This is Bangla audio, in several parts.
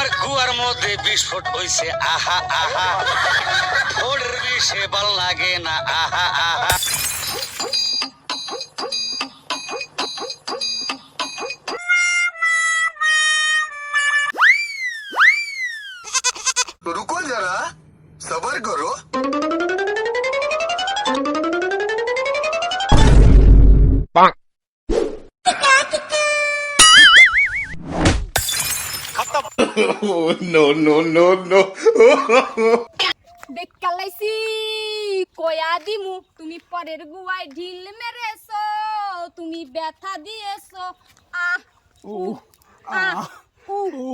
আমার কুয়ার মধ্যে বিস্ফোট হইছে আহা আহা ওর বিষে ভাল লাগে না আহা আহা तो रुको जरा सबर करो বেকালাইছি কয়া দিমু তুমি পরের গুয়ায় ঢিল মেরেছো তুমি ব্যথা দিয়েছো আহ উ আহ উ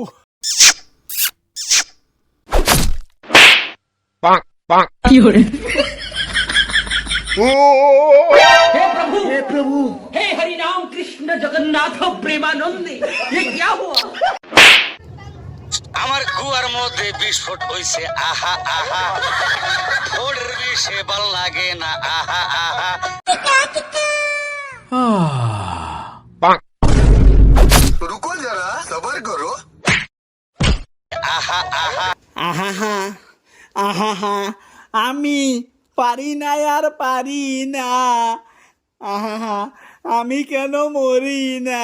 हे हरि राम कृष्ण जगन्नाथ प्रेमानंद ये क्या हुआ আমার কুয়ার মধ্যে বিস্ফোট হইছে আহা আহা। ভোরের বিষে ভালো লাগে না আহা আহা। আহা। আহা আহা। হা আহা হা আমি পারি না আর পারি না। আহা হা আমি কেন মরি না?